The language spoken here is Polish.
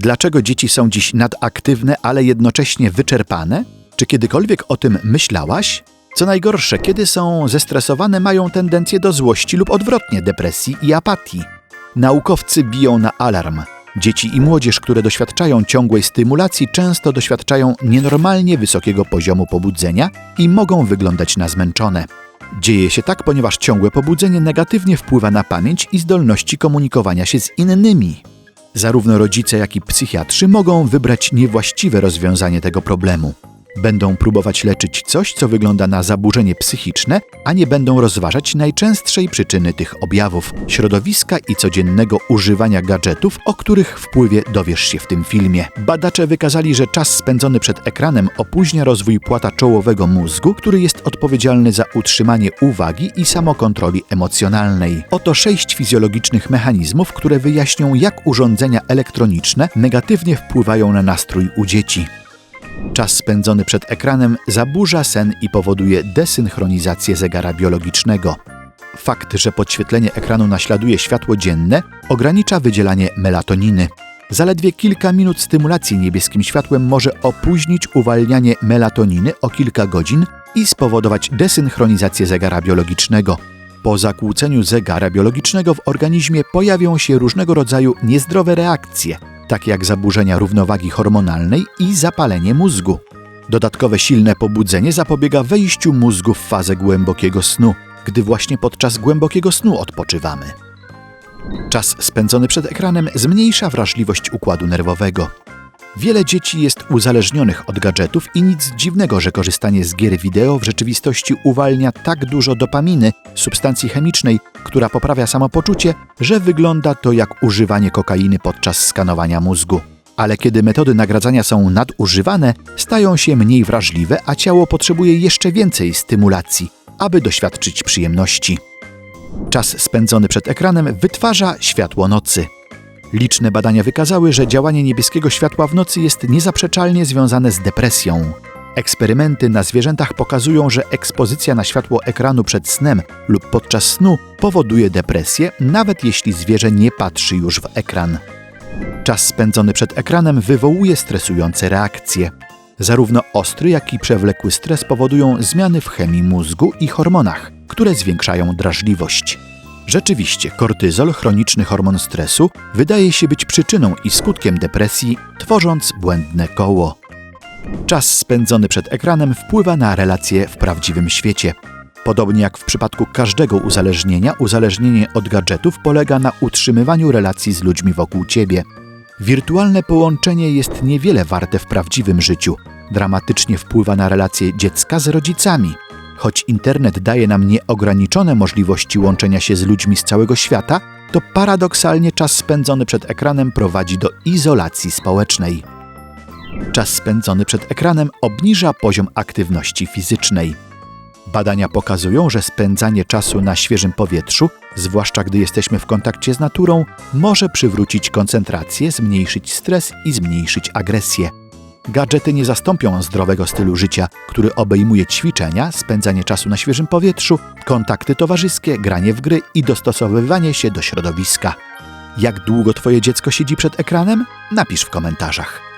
Dlaczego dzieci są dziś nadaktywne, ale jednocześnie wyczerpane? Czy kiedykolwiek o tym myślałaś? Co najgorsze, kiedy są zestresowane, mają tendencję do złości lub odwrotnie depresji i apatii. Naukowcy biją na alarm. Dzieci i młodzież, które doświadczają ciągłej stymulacji, często doświadczają nienormalnie wysokiego poziomu pobudzenia i mogą wyglądać na zmęczone. Dzieje się tak, ponieważ ciągłe pobudzenie negatywnie wpływa na pamięć i zdolności komunikowania się z innymi. Zarówno rodzice, jak i psychiatrzy mogą wybrać niewłaściwe rozwiązanie tego problemu. Będą próbować leczyć coś, co wygląda na zaburzenie psychiczne, a nie będą rozważać najczęstszej przyczyny tych objawów środowiska i codziennego używania gadżetów, o których wpływie dowiesz się w tym filmie. Badacze wykazali, że czas spędzony przed ekranem opóźnia rozwój płata czołowego mózgu, który jest odpowiedzialny za utrzymanie uwagi i samokontroli emocjonalnej. Oto sześć fizjologicznych mechanizmów, które wyjaśnią, jak urządzenia elektroniczne negatywnie wpływają na nastrój u dzieci. Czas spędzony przed ekranem zaburza sen i powoduje desynchronizację zegara biologicznego. Fakt, że podświetlenie ekranu naśladuje światło dzienne, ogranicza wydzielanie melatoniny. Zaledwie kilka minut stymulacji niebieskim światłem może opóźnić uwalnianie melatoniny o kilka godzin i spowodować desynchronizację zegara biologicznego. Po zakłóceniu zegara biologicznego w organizmie pojawią się różnego rodzaju niezdrowe reakcje – takie jak zaburzenia równowagi hormonalnej i zapalenie mózgu. Dodatkowe silne pobudzenie zapobiega wejściu mózgu w fazę głębokiego snu, gdy właśnie podczas głębokiego snu odpoczywamy. Czas spędzony przed ekranem zmniejsza wrażliwość układu nerwowego. Wiele dzieci jest uzależnionych od gadżetów i nic dziwnego, że korzystanie z gier wideo w rzeczywistości uwalnia tak dużo dopaminy, substancji chemicznej, która poprawia samopoczucie, że wygląda to jak używanie kokainy podczas skanowania mózgu. Ale kiedy metody nagradzania są nadużywane, stają się mniej wrażliwe, a ciało potrzebuje jeszcze więcej stymulacji, aby doświadczyć przyjemności. Czas spędzony przed ekranem wytwarza światło nocy. Liczne badania wykazały, że działanie niebieskiego światła w nocy jest niezaprzeczalnie związane z depresją. Eksperymenty na zwierzętach pokazują, że ekspozycja na światło ekranu przed snem lub podczas snu powoduje depresję, nawet jeśli zwierzę nie patrzy już w ekran. Czas spędzony przed ekranem wywołuje stresujące reakcje. Zarówno ostry, jak i przewlekły stres powodują zmiany w chemii mózgu i hormonach, które zwiększają drażliwość. Rzeczywiście, kortyzol, chroniczny hormon stresu, wydaje się być przyczyną i skutkiem depresji, tworząc błędne koło. Czas spędzony przed ekranem wpływa na relacje w prawdziwym świecie. Podobnie jak w przypadku każdego uzależnienia, uzależnienie od gadżetów polega na utrzymywaniu relacji z ludźmi wokół ciebie. Wirtualne połączenie jest niewiele warte w prawdziwym życiu. Dramatycznie wpływa na relacje dziecka z rodzicami. Choć internet daje nam nieograniczone możliwości łączenia się z ludźmi z całego świata, to paradoksalnie czas spędzony przed ekranem prowadzi do izolacji społecznej. Czas spędzony przed ekranem obniża poziom aktywności fizycznej. Badania pokazują, że spędzanie czasu na świeżym powietrzu, zwłaszcza gdy jesteśmy w kontakcie z naturą, może przywrócić koncentrację, zmniejszyć stres i zmniejszyć agresję. Gadżety nie zastąpią zdrowego stylu życia, który obejmuje ćwiczenia, spędzanie czasu na świeżym powietrzu, kontakty towarzyskie, granie w gry i dostosowywanie się do środowiska. Jak długo Twoje dziecko siedzi przed ekranem? Napisz w komentarzach.